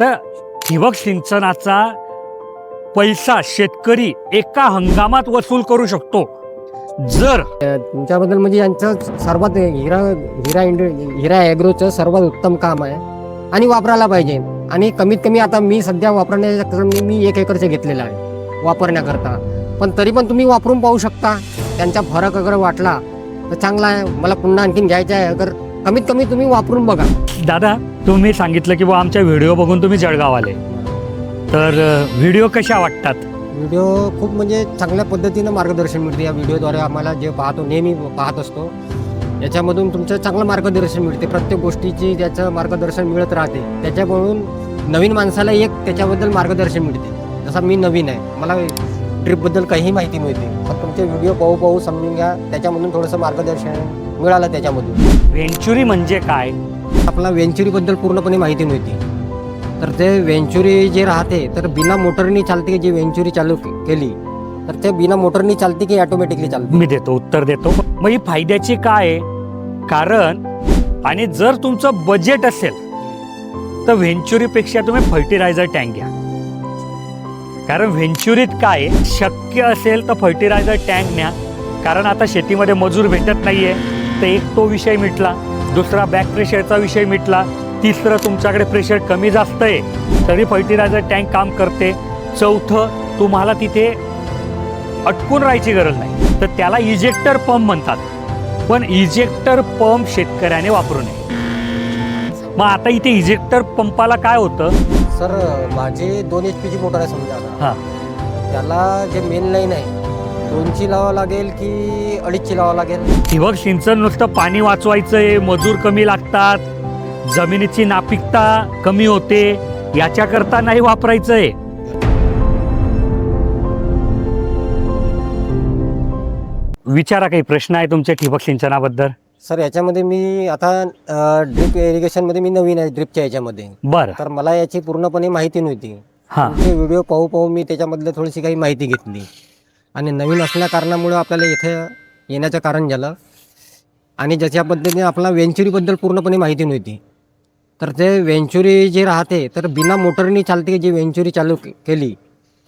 तर ठिबक सिंचनाचा पैसा शेतकरी एका हंगामात वसूल करू शकतो. जर तुमच्याबद्दल म्हणजे यांचं सर्वात हिरा हिरा इंड हिरा ॲग्रोचं सर्वात उत्तम काम आहे. आणि वापरायला पाहिजे. आणि कमीत कमी आता मी सध्या वापरण्याच्या क्रम मी एक एकरचे घेतलेलं आहे वापरण्याकरता. पण तरी पण तुम्ही वापरून पाहू शकता. त्यांचा फरक अगर वाटला तर चांगला आहे. मला पुन्हा आणखीन घ्यायचं आहे. अगर कमीत कमी तुम्ही वापरून बघा. दादा तुम्ही सांगितलं की बुवा आमच्या व्हिडिओ बघून तुम्ही जळगाव आले तर व्हिडिओ कशा वाटतात? व्हिडिओ खूप म्हणजे चांगल्या पद्धतीनं मार्गदर्शन मिळते या व्हिडिओद्वारे. आम्हाला जे पाहतो नेहमी पाहत असतो. याच्यामधून तुमचं चांगलं मार्गदर्शन मिळते. प्रत्येक गोष्टीची त्याचं मार्गदर्शन मिळत राहते त्याच्याकडून नवीन माणसाला एक त्याच्याबद्दल मार्गदर्शन मिळते. जसा मी नवीन आहे मला ट्रिपबद्दल काही माहिती मिळते. पण तुमचे व्हिडिओ पाहू पाहू समजून घ्या. त्याच्यामधून थोडंसं मार्गदर्शन मिळालं त्याच्यामधून. व्हेंचुरी म्हणजे काय? आपला वेंचुरीबद्दल पूर्णपणे माहिती नव्हती. तर ते वेंचुरी जे राहते तर बिना मोटरनी चालते जी वेंचुरी चालू के- केली तर ते बिना मोटरनी चालते की ऑटोमॅटिकली चालते? मी देतो उत्तर देतो. मग ही फायद्याची काय? आहे कारण आणि जर तुमचं बजेट असेल तर व्हेंचुरीपेक्षा तुम्ही फर्टिलायझर टँक घ्या. कारण व्हेंचुरीत काय? आहे, शक्य असेल तर फर्टिलायझर टँक न्या. कारण आता शेतीमध्ये मजूर भेटत नाहीये. तर एक तो विषय मिटला. दुसरा बॅक प्रेशरचा विषय मिटला. तिसरं तुमच्याकडे प्रेशर कमी जास्त आहे तरी फर्टिलायझर टँक काम करते. चौथं तुम्हाला तिथे अटकून राहायची गरज नाही. तर त्याला इजेक्टर पंप म्हणतात. पण इजेक्टर पंप शेतकऱ्याने वापरू नये. मग आता इथे इजेक्टर पंपाला काय होतं? सर माझे दोन एच पीची मोटर आहे समजा. हा. त्याला जे मेन लाईन आहे दोनची लावावं लागेल की अडीचची लावावं लागेल? ठिबक सिंचन नुसतं पाणी वाचवायचंय मजूर कमी लागतात जमिनीची नापिकता कमी होते याच्याकरता नाही वापरायचंय. विचारा काही प्रश्न आहे तुमच्या ठिबक सिंचनाबद्दल? सर याच्यामध्ये मी आता ड्रिप इरिगेशनमध्ये मी नवीन आहे ड्रिपच्या याच्यामध्ये. बरं. तर मला याची पूर्णपणे माहिती नव्हती. हा. तुमचे व्हिडिओ पाहू पाहू मी त्याच्यामधलं थोडीशी काही माहिती घेतली. आणि नवीन असल्या कारणामुळे आपल्याला इथं येण्याचं कारण झालं. आणि ज्याच्या पद्धतीने आपला वेंचुरीबद्दल पूर्णपणे माहिती नव्हती. तर ते वेंचुरी जे राहते तर बिना मोटरनी चालते जी वेंचुरी चालू के- केली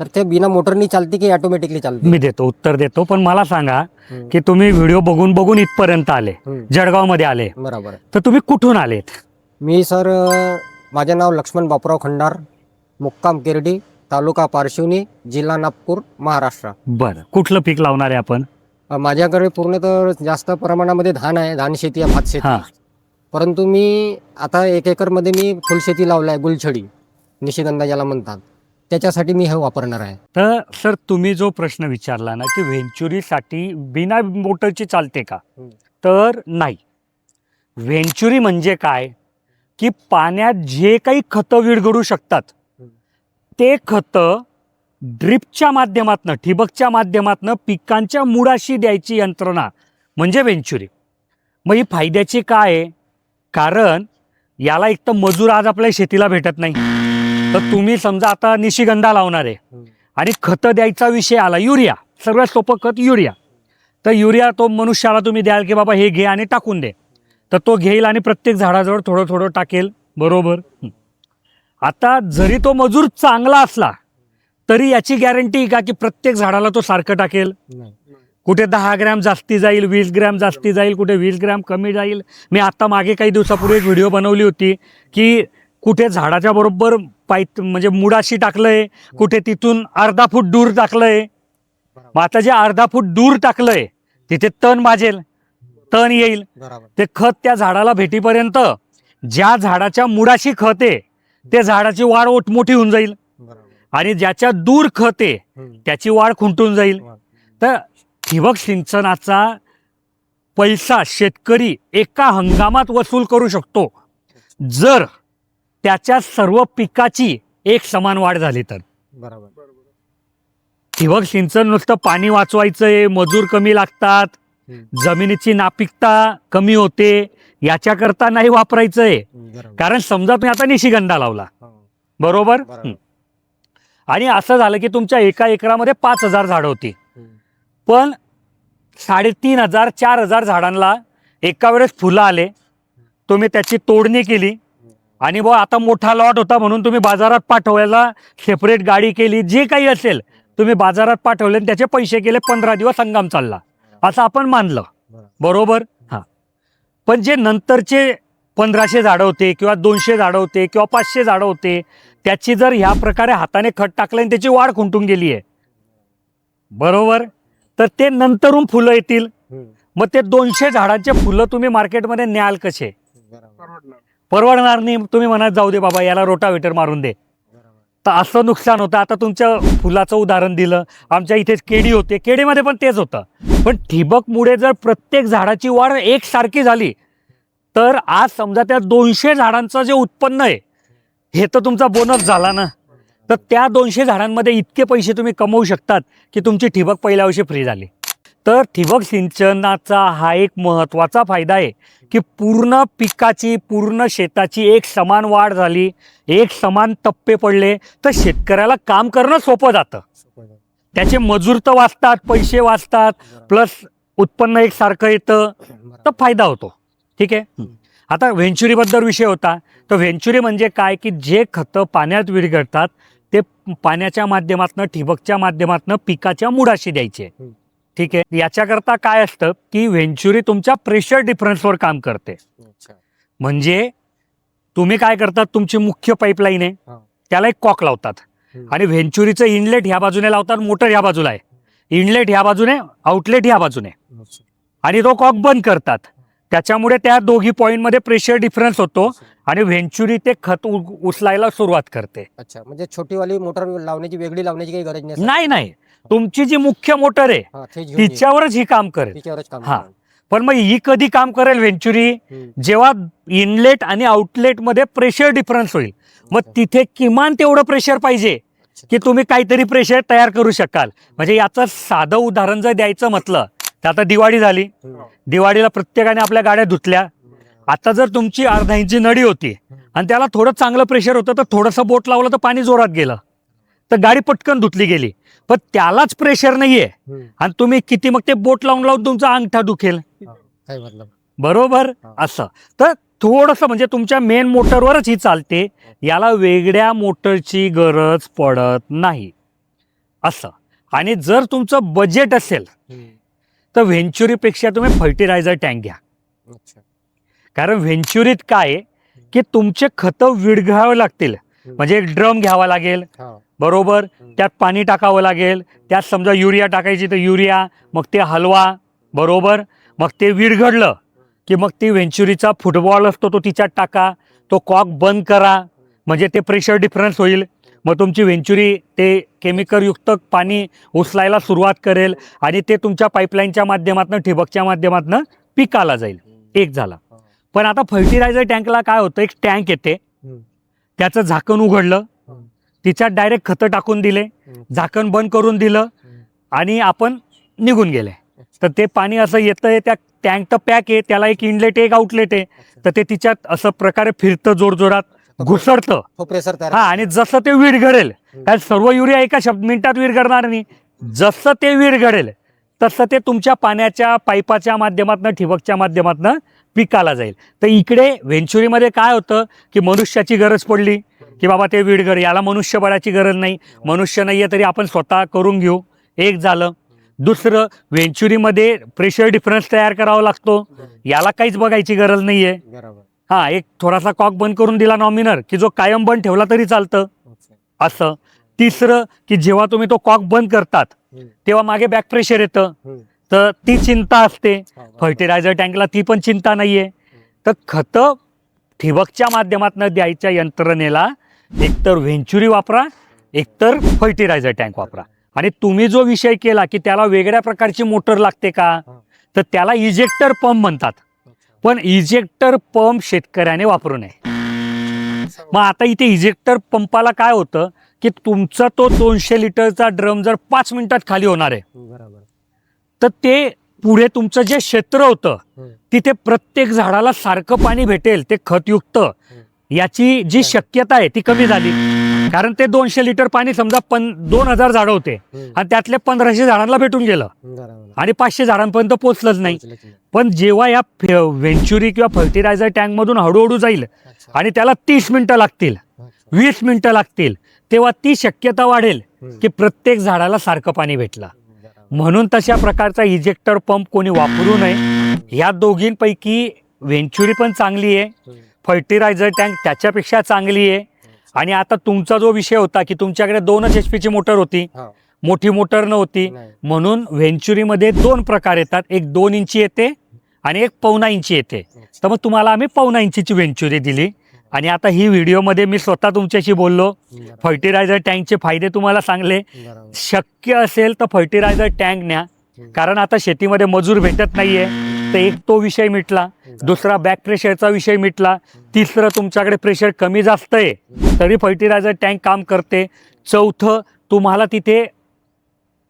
तर ते बिना मोटरनी चालते की ऑटोमॅटिकली चालते? मी देतो उत्तर देतो पण मला सांगा. की तुम्ही व्हिडिओ बघून बघून इथपर्यंत आले. जळगावमध्ये आले. बरोबर. तर तुम्ही कुठून आलेत? मी सर माझे नाव लक्ष्मण बापूराव खंडार मुक्काम केरडी. तालुका पारशिवनी जिल्हा नागपूर महाराष्ट्र. बरं. कुठलं पीक लावणार आहे आपण? अ, माझ्याकडे पूर्ण तर जास्त प्रमाणामध्ये धान आहे धान शेती आहे भात शेती. हा. परंतु मी आता एक एकरमध्ये मी फुलशेती लावलं आहे गुलछडी निशिगंधा ज्याला म्हणतात. त्याच्यासाठी मी हे वापरणार आहे. तर सर तुम्ही जो प्रश्न विचारला ना की व्हेंचुरीसाठी बिना मोटरची चालते का? हम्म. तर नाही. व्हेंचुरी म्हणजे काय? की पाण्यात जे काही खतं विरघडू शकतात. ते खतं ड्रिपच्या माध्यमातनं ठिबकच्या माध्यमातनं पिकांच्या मुळाशी द्यायची यंत्रणा म्हणजे व्हेंचुरी मग ही फायद्याची काय आहे? कारण याला एक तर मजूर आज आपल्या शेतीला भेटत नाही. तर तुम्ही समजा आता निशिगंधा लावणार आहे. आणि खतं द्यायचा विषय आला युरिया. सगळ्यात सोपं खत युरिया. तर युरिया तो मनुष्याला तुम्ही द्याल की बाबा हे घे आणि टाकून दे. तर तो घेईल आणि प्रत्येक झाडाजवळ थोडं थोडं टाकेल. बरोबर. आता जरी तो मजूर चांगला असला तरी याची गॅरंटी का की प्रत्येक झाडाला तो सारखं टाकेल? कुठे दहा ग्रॅम जास्ती जाईल वीस ग्रॅम जास्ती जाईल कुठे वीस ग्रॅम कमी जाईल. मी आता मागे काही दिवसापूर्वी एक व्हिडिओ बनवली होती की कुठे झाडाच्या बरोबर पाय म्हणजे मुडाशी टाकलंय कुठे तिथून अर्धा फूट दूर टाकलंय. मग आता जे अर्धा फूट दूर टाकलंय तिथे तण माजेल तण येईल. ते खत त्या झाडाला भेटीपर्यंत ज्या झाडाच्या मुडाशी खत आहे ते झाडाची वाढ मोठी होऊन जाईल आणि ज्याच्या दूर खत आहे. त्याची वाढ खुंटून जाईल. तर ठिबक सिंचनाचा पैसा शेतकरी एका हंगामात वसूल करू शकतो जर त्याच्या सर्व पिकाची एक समान वाढ झाली तर बरोबर ठिबक सिंचन नुसतं पाणी वाचवायचंय मजूर कमी लागतात. जमिनीची नापिकता कमी होते याच्याकरता नाही वापरायचंय. बरोबर. कारण समजा तुम्ही आता निशिगंधा लावला. हो. बरोबर. आणि असं झालं की तुमच्या एका एकरामध्ये पाच हजार झाडं होती. पण साडेतीन हजार चार हजार झाडांना एका वेळेस फुलं आले. तुम्ही त्याची तोडणी केली. आणि बुवा आता मोठा लॉट होता म्हणून तुम्ही बाजारात पाठवायला सेपरेट गाडी केली जे काही असेल तुम्ही बाजारात पाठवले आणि त्याचे पैसे केले पंधरा दिवस हंगाम चालला. असं आपण मानलं. बरोबर. हां. पण जे नंतरचे पंधराशे झाडं होते किंवा दोनशे झाडं होते किंवा पाचशे झाडं होते त्याची जर ह्या प्रकारे हाताने खत टाकलं आणि त्याची वाढ खुंटून गेली आहे. बरोबर? तर ते नंतरून फुलं येतील. मग ते दोनशे झाडांचे फुलं तुम्ही मार्केटमध्ये न्याल कसे? परवडणार. नाही. तुम्ही म्हणत जाऊ दे बाबा याला रोटावेटर मारून दे. तर असं नुकसान होतं. आता तुमच्या फुलाचं उदाहरण दिलं. आमच्या इथे केडी होते. केडीमध्ये पण तेच होतं. पण ठिबकमुळे जर प्रत्येक झाडाची वाढ एकसारखी झाली तर आज समजा त्या दोनशे झाडांचं जे उत्पन्न आहे हे तर तुमचा बोनस झाला ना? तर त्या दोनशे झाडांमध्ये इतके पैसे तुम्ही कमवू शकतात की तुमची ठिबक पहिल्या वर्षी फ्री झाली. तर ठिबक सिंचनाचा हा एक महत्त्वाचा फायदा आहे की पूर्ण पिकाची पूर्ण शेताची एक समान वाढ झाली एक समान टप्पे पडले तर शेतकऱ्याला काम करणं सोपं जातं. त्याचे मजूर तर वाचतात पैसे वाचतात प्लस उत्पन्न एकसारखं येतं तर फायदा होतो. ठीक आहे? आता व्हेंचुरीबद्दल विषय होता. तर व्हेंचुरी म्हणजे काय? की जे खतं पाण्यात विरघळतात ते पाण्याच्या माध्यमातनं ठिबकच्या माध्यमातनं पिकाच्या मुळाशी द्यायचे. ठीक आहे? याच्याकरता काय असतं की व्हेंचुरी तुमच्या प्रेशर डिफरन्सवर काम करते. म्हणजे तुम्ही काय करतात तुमची मुख्य पाईपलाईन आहे. त्याला एक कॉक लावतात. आणि व्हेंचुरीचं इनलेट ह्या बाजूने लावतात मोटर ह्या बाजूला आहे. इनलेट ह्या बाजूने आउटलेट ह्या बाजूने. आणि तो कॉक बंद करतात. त्याच्यामुळे त्या दोघी पॉईंटमध्ये प्रेशर डिफरन्स होतो. आणि व्हेंचुरी ते खत उ- उचलायला सुरुवात करते. अच्छा म्हणजे छोटीवाली मोटर लावण्याची वेगळी लावण्याची काही गरज नाही नाही नाही. तुमची जी मुख्य मोटर आहे हा, ते घेऊन ये. तिच्यावरच ही काम करेल. तिच्यावरच काम हा. करणार. पण मग ही कधी काम करेल व्हेंचुरी हम्म. जेव्हा इनलेट आणि आउटलेटमध्ये प्रेशर डिफरन्स होईल. मग तिथे किमान तेवढं प्रेशर पाहिजे की तुम्ही काहीतरी प्रेशर तयार करू शकाल. म्हणजे याचं साधं उदाहरण जर द्यायचं म्हटलं तर आता दिवाळी झाली. हम्म. दिवाळीला प्रत्येकाने आपल्या गाड्या धुतल्या. आता जर तुमची अर्धा इंची नडी होती आणि त्याला थोडं चांगलं प्रेशर होतं तर थोडंसं बोट लावलं तर पाणी जोरात गेलं. तर गाडी पटकन धुतली गेली. पण त्यालाच प्रेशर नाहीये. आणि तुम्ही किती मग ते बोट लावून लावून तुमचा अंगठा दुखेल. काय मतलब? बरोबर. असं. तर थोडंसं म्हणजे तुमच्या मेन मोटरवरच ही चालते. याला वेगळ्या मोटरची गरज पडत नाही. असं. आणि जर तुमचं बजेट असेल. तर व्हेंचुरीपेक्षा तुम्ही फर्टिलायझर टँक घ्या. कारण व्हेंचुरीत काय की तुमचे खतं विरघळावे लागतील. म्हणजे एक ड्रम घ्यावा लागेल. बरोबर? त्यात पाणी टाकावं लागेल. त्यात समजा युरिया टाकायची तर युरिया मग ते हलवा बरोबर? मग ते विरघडलं की मग ती व्हेंचुरीचा फुटबॉल असतो तो तिच्यात टाका. तो कॉक बंद करा. म्हणजे ते प्रेशर डिफरन्स होईल. मग तुमची व्हेंचुरी ते केमिकलयुक्त पाणी उचलायला सुरुवात करेल आणि ते तुमच्या पाईपलाईनच्या माध्यमातून ठिबकच्या माध्यमातून पिकाला जाईल. एक झाला. पण आता फर्टिलायझर टँकला काय होतं? एक टँक येते. त्याचं झाकण उघडलं. तिच्यात डायरेक्ट खतं टाकून दिले. झाकण बंद करून दिलं. आणि आपण निघून गेले. तर ते पाणी असं येतं त्या टँक तर पॅक आहे. त्याला एक इनलेट एक आउटलेट आहे. तर ते तिच्यात असं प्रकारे फिरतं जोरजोरात घुसळतं तो प्रेशर तयार हा आणि जसं ते विरघडेल कारण सर्व युरिया एका शब्द मिनिटात विरघडणार नाही. जसं ते विरघडेल तसं ते तुमच्या पाण्याच्या पाईपाच्या माध्यमातून ठिबकच्या माध्यमातून पिकाला जाईल. तर इकडे व्हेंचुरीमध्ये काय होतं की मनुष्याची गरज पडली की बाबा ते विरघड याला मनुष्यबळाची गरज नाही. मनुष्य नाही आहे तरी आपण स्वतः करून घेऊ. एक झालं. दुसरं व्हेंचुरीमध्ये प्रेशर डिफरन्स तयार करावा लागतो. याला काहीच बघायची गरज नाही आहे हा एक थोडासा कॉक बंद करून दिला नॉमिनर की जो कायम बंद ठेवला तरी चालतं. असं. तिसरं की जेव्हा तुम्ही तो कॉक बंद करतात. तेव्हा मागे बॅक प्रेशर येतं. तर ती चिंता असते. फर्टिलायझर टँकला ती पण चिंता नाहीये. तर खतं ठिबकच्या माध्यमातून द्यायच्या यंत्रणेला एकतर व्हेंचुरी वापरा एकतर फर्टिलायझर टँक वापरा. आणि तुम्ही जो विषय केला की त्याला वेगळ्या प्रकारची मोटर लागते का? तर त्याला इजेक्टर पंप म्हणतात. पण इजेक्टर पंप शेतकऱ्याने वापरू नये. मग आता इथे इजेक्टर पंपाला काय होतं की तुमचा तो दोनशे लिटरचा ड्रम जर पाच मिनिटात खाली होणार आहे बरोबर. तर ते पुढे तुमचं जे क्षेत्र होतं. तिथे प्रत्येक झाडाला सारखं पाणी भेटेल ते खतयुक्त. याची जी शक्यता आहे ती कमी झाली. कारण ते दोनशे लिटर पाणी समजा पन दोन हजार झाडं होते. आणि त्यातले पंधराशे झाडांना भेटून गेलं. आणि पाचशे झाडांपर्यंत पोचलंच नाही. पण जेव्हा या व्हेंचुरी किंवा फर्टिलायझर टँकमधून हळूहळू जाईल आणि त्याला तीस मिनिटं लागतील वीस मिनिटं लागतील तेव्हा ती शक्यता वाढेल की प्रत्येक झाडाला सारखं पाणी भेटलं. म्हणून तशा प्रकारचा इजेक्टर पंप कोणी वापरू नये. या दोघींपैकी व्हेंचुरी पण चांगली आहे. फर्टिलायझर टँक त्याच्यापेक्षा चांगली आहे. आणि आता तुमचा जो विषय होता की तुमच्याकडे दोनच एच पीची मोटर होती मोठी मोटर नव्हती म्हणून व्हेंचुरीमध्ये दोन प्रकार येतात. एक दोन इंची येते आणि एक पावणा इंची येते. तर मग तुम्हाला आम्ही पावणा इंचीची व्हेंचुरी दिली. आणि आता ही व्हिडिओमध्ये मी स्वतः तुमच्याशी बोललो. फर्टिलायझर टँकचे फायदे तुम्हाला सांगले. शक्य असेल तर फर्टिलायझर टँक न्या. कारण आता शेतीमध्ये मजूर भेटत नाहीये. तर एक तो विषय मिटला. दुसरा बॅक प्रेशरचा विषय मिटला. तिसरं तुमच्याकडे प्रेशर कमी जास्त आहे तरी फर्टिलायझर टँक काम करते. चौथं तुम्हाला तिथे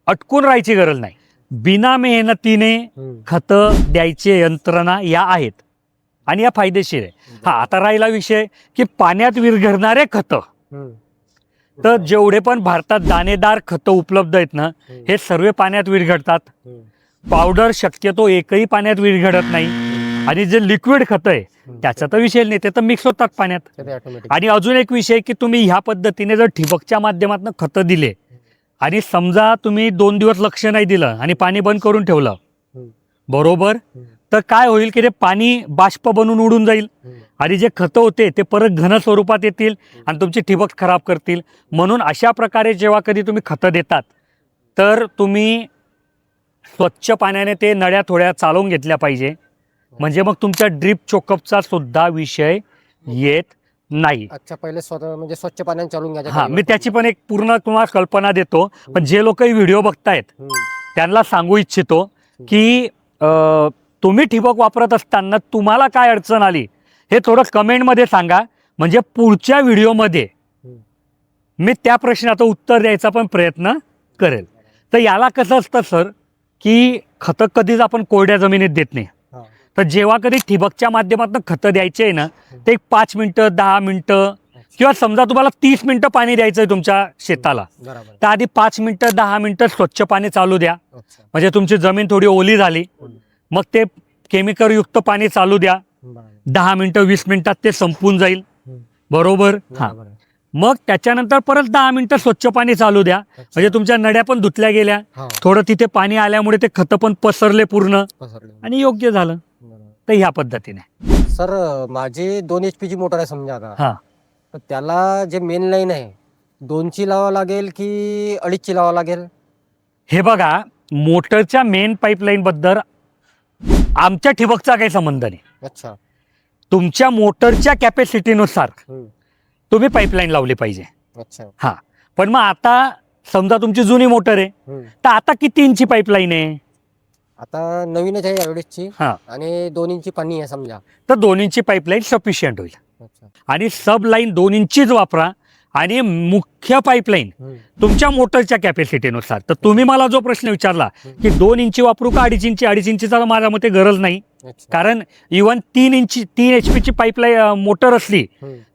अटकून राहायची गरज नाही. बिना मेहनतीने खतं द्यायचे यंत्रणा या आहेत. आणि या फायदेशीर आहे. हा आता राहिला विषय की पाण्यात विरघळणारे खतं. तर जेवढे पण भारतात दाणेदार खतं उपलब्ध आहेत ना हे सर्व पाण्यात विरघळतात. पावडर शक्यतो एकही पाण्यात विरघळत नाही. आणि जे लिक्विड खतं आहे त्याचा तर विषय नाही ते तर मिक्स होतात पाण्यात. आणि अजून एक विषय की तुम्ही ह्या पद्धतीने जर ठिबकच्या माध्यमातून खतं दिले आणि समजा तुम्ही दोन दिवस लक्ष नाही दिलं आणि पाणी बंद करून ठेवलं बरोबर? तर काय होईल की ते पाणी बाष्प बनून उडून जाईल. आणि जे खतं होते ते परत घन स्वरूपात येतील आणि तुमची ठिबक खराब करतील. म्हणून अशा प्रकारे जेव्हा कधी तुम्ही खतं देतात तर तुम्ही स्वच्छ पाण्याने ते नळ्या थोड्या चालवून घेतल्या पाहिजे. म्हणजे मग तुमच्या ड्रीप चोकअपचा सुद्धा विषय येत नाही. अच्छा पहिले स्वतः म्हणजे स्वच्छ पाण्याने चालून घ्यायचं हा मी त्याची पण एक पूर्ण तुम्हाला कल्पना देतो. पण जे लोक व्हिडिओ बघतायत त्यांना सांगू इच्छितो की अ, तुम्ही ठिबक वापरत असताना तुम्हाला काय अडचण आली हे थोडं कमेंटमध्ये सांगा. म्हणजे पुढच्या व्हिडिओमध्ये मी त्या प्रश्नाचं उत्तर द्यायचा पण प्रयत्न करेल. तर याला कसं असतं सर? की खतं कधीच आपण कोरड्या जमिनीत देत नाही. तर जेव्हा कधी ठिबकच्या माध्यमातून खतं द्यायचे आहे ना ते एक पाच मिनटं दहा मिनटं किंवा समजा तुम्हाला तीस मिनटं पाणी द्यायचं आहे तुमच्या शेताला तर आधी पाच मिनटं दहा मिनटं स्वच्छ पाणी चालू द्या. म्हणजे तुमची जमीन थोडी ओली झाली मग ते केमिकलयुक्त पाणी चालू द्या. दहा मिनटं वीस मिनिटात ते संपून जाईल. बरोबर? हां. मग त्याच्यानंतर परत दहा मिनटं स्वच्छ पाणी चालू द्या. म्हणजे तुमच्या नड्या पण धुतल्या गेल्या. हा, थोडं तिथे पाणी आल्यामुळे ते खतं पण पसरले पूर्ण. पसरले. आणि योग्य झालं. तर ह्या पद्धतीने. सर माझी दोन एच ची मोटर आहे समजा आता. हा. तर त्याला जे मेन लाईन आहे दोनची लावावं लागेल की अडीचची लावावं लागेल? हे बघा मोटरच्या मेन पाईपलाईन बद्दल आमच्या ठिबकचा काही संबंध नाही. अच्छा. तुमच्या मोटरच्या कॅपॅसिटीनुसार हम्म. तुम्ही पाईपलाईन लावली पाहिजे. अच्छा. हा. पण मग आता समजा तुमची जुनी मोटर आहे हम्म. तर आता किती इंची पाईपलाईन आहे? आता नवीनच आहे अडीचची हा. आणि दोन इंची पाणी आहे समजा. तर दोन इंची पाईपलाईन सफिशियंट होईल. अच्छा. आणि सब लाईन दोन इंचीच वापरा आणि मुख्य पाईपलाईन हम्म. तुमच्या मोटरच्या कॅपॅसिटीनुसार तर तुम्ही मला जो प्रश्न विचारला की दोन इंची वापरू का अडीच इंची? अडीच इंचीचा माझ्या मते गरज नाही. कारण इवन तीन इंची तीन एच पीची पाईपलाईन मोटर असली.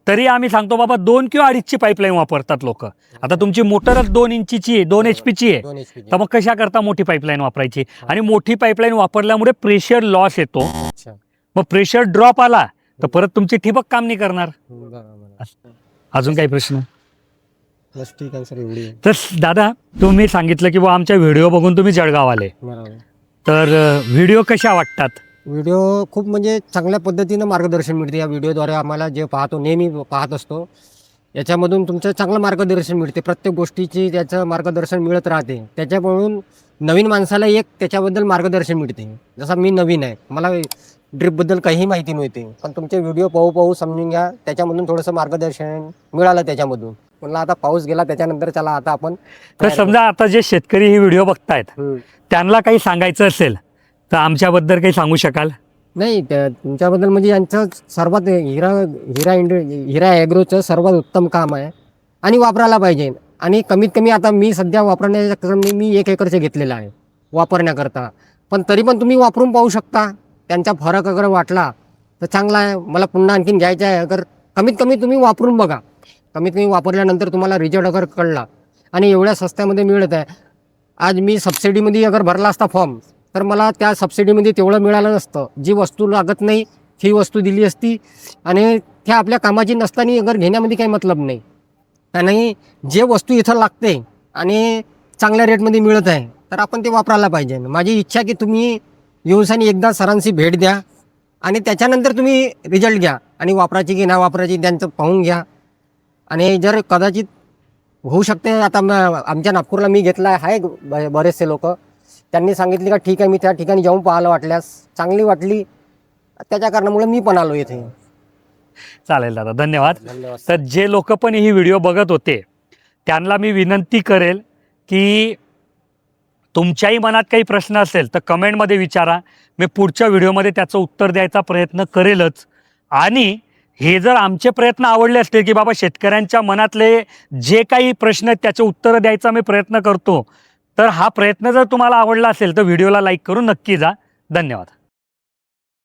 तरी आम्ही सांगतो बाबा दोन किंवा अडीचची पाईपलाईन वापरतात लोक. आता तुमची मोटरच दोन इंचीची आहे दोन एच पीची आहे. तर मग कशा करता मोठी पाईपलाईन वापरायची? आणि मोठी पाईपलाईन वापरल्यामुळे प्रेशर लॉस येतो. मग प्रेशर ड्रॉप आला तर परत तुमची ठिबक काम नाही करणार. अजून काही प्रश्न. तर दादा तुम्ही सांगितलं की बुवा आमच्या व्हिडिओ बघून तुम्ही जळगाव आले तर व्हिडिओ कशा वाटतात? व्हिडिओ खूप म्हणजे चांगल्या पद्धतीनं मार्गदर्शन मिळते या व्हिडिओद्वारे आम्हाला जे पाहतो नेहमी पाहत असतो. याच्यामधून तुमचं चांगलं मार्गदर्शन मिळते. प्रत्येक गोष्टीची त्याचं मार्गदर्शन मिळत राहते. त्याच्याकडून नवीन माणसाला एक त्याच्याबद्दल मार्गदर्शन मिळते. जसा मी नवीन आहे. मला ड्रिपबद्दल काही माहिती नव्हती. पण तुमचे व्हिडिओ पाहू पाहू समजून घ्या. त्याच्यामधून थोडंसं मार्गदर्शन मिळालं त्याच्यामधून. म्हणलं आता पाऊस गेला त्याच्यानंतर चला आता आपण तर समजा आता जे शेतकरी ही व्हिडिओ बघतायत. त्यांना काही सांगायचं असेल तर आमच्याबद्दल काही सांगू शकाल? नाही त्या तुमच्याबद्दल म्हणजे यांचं सर्वात हिरा हिरा इंड हिरा ॲग्रोचं सर्वात उत्तम काम आहे आणि वापरायला पाहिजे. आणि कमीत कमी आता मी सध्या वापरण्याच्या क्रमने मी एक एकरचे घेतलेलं आहे वापरण्याकरता. पण तरी पण तुम्ही वापरून पाहू शकता. त्यांचा फरक अगर वाटला तर चांगला आहे. मला पुन्हा आणखीन घ्यायचा आहे. अगर कमीत कमी तुम्ही वापरून बघा. कमीत कमी वापरल्यानंतर तुम्हाला रिझल्ट अगर कळला आणि एवढ्या स्वस्त्यामध्ये मिळत आहे. आज मी सबसिडीमध्ये अगर भरला असता फॉर्म तर मला त्या सबसिडीमध्ये तेवढं मिळालं नसतं. जी वस्तू लागत नाही ही वस्तू दिली असती. आणि त्या आपल्या कामाची नसताना अगर घेण्यामध्ये काही मतलब नाही. आणि जे वस्तू इथं लागते आणि चांगल्या रेटमध्ये मिळत आहे तर आपण ते वापरायला पाहिजे. माझी इच्छा की तुम्ही येऊनसानी एकदा सरांशी भेट द्या आणि त्याच्यानंतर तुम्ही रिझल्ट घ्या आणि वापरायची की नाही वापरायची त्यांचं पाहून घ्या. आणि जर कदाचित होऊ शकते आता आमच्या नागपूरला मी घेतला आहे ब- बरेचसे लोक. त्यांनी सांगितले का ठीक आहे मी त्या ठिकाणी जाऊन पाहायला वाटल्यास चांगली वाटली. त्याच्या कारणामुळे मी पण आलो इथे. चालेल दादा धन्यवाद. धन्यवाद. तर जे लोक पण ही व्हिडिओ बघत होते त्यांना मी विनंती करेल की तुमच्याही मनात काही प्रश्न असेल तर कमेंटमध्ये विचारा. मी पुढच्या व्हिडिओमध्ये त्याचं उत्तर द्यायचा प्रयत्न करेलच. आणि हे जर आमचे प्रयत्न आवडले असतील की बाबा शेतकऱ्यांच्या मनातले जे काही प्रश्न आहेत त्याचे उत्तरं द्यायचा मी प्रयत्न करतो. तर हा प्रयत्न जर तुम्हाला आवडला असेल तर व्हिडिओला लाईक करून नक्की जा. धन्यवाद.